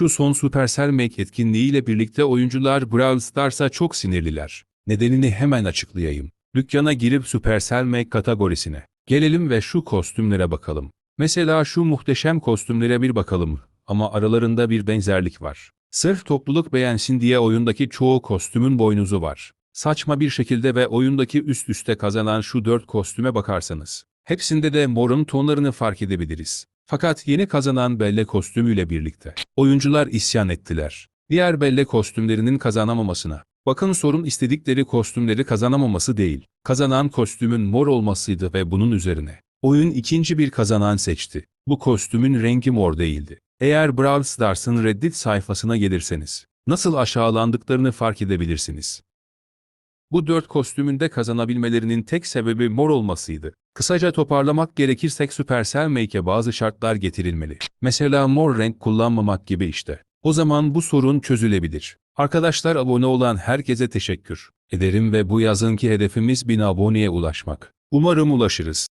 Şu son Supercell Make etkinliğiyle birlikte oyuncular Brawl Stars'a çok sinirliler. Nedenini hemen açıklayayım. Dükkana girip Supercell Make kategorisine gelelim ve şu kostümlere bakalım. Mesela şu muhteşem kostümlere bir bakalım ama aralarında bir benzerlik var. Sırf topluluk beğensin diye oyundaki çoğu kostümün boynuzu var. Saçma bir şekilde ve oyundaki üst üste kazanan şu dört kostüme bakarsanız, hepsinde de morun tonlarını fark edebiliriz. Fakat yeni kazanan Belle kostümüyle birlikte, oyuncular isyan ettiler. Diğer Belle kostümlerinin kazanamamasına. Bakın sorun istedikleri kostümleri kazanamaması değil, kazanan kostümün mor olmasıydı ve bunun üzerine. Oyun ikinci bir kazanan seçti. Bu kostümün rengi mor değildi. Eğer Brawl Stars'ın Reddit sayfasına gelirseniz, nasıl aşağılandıklarını fark edebilirsiniz. Bu dört kostümünde kazanabilmelerinin tek sebebi mor olmasıydı. Kısaca toparlamak gerekirsek Supercell Make'e bazı şartlar getirilmeli. Mesela mor renk kullanmamak gibi işte. O zaman bu sorun çözülebilir. Arkadaşlar abone olan herkese teşekkür ederim ve bu yazınki hedefimiz 1000 aboneye ulaşmak. Umarım ulaşırız.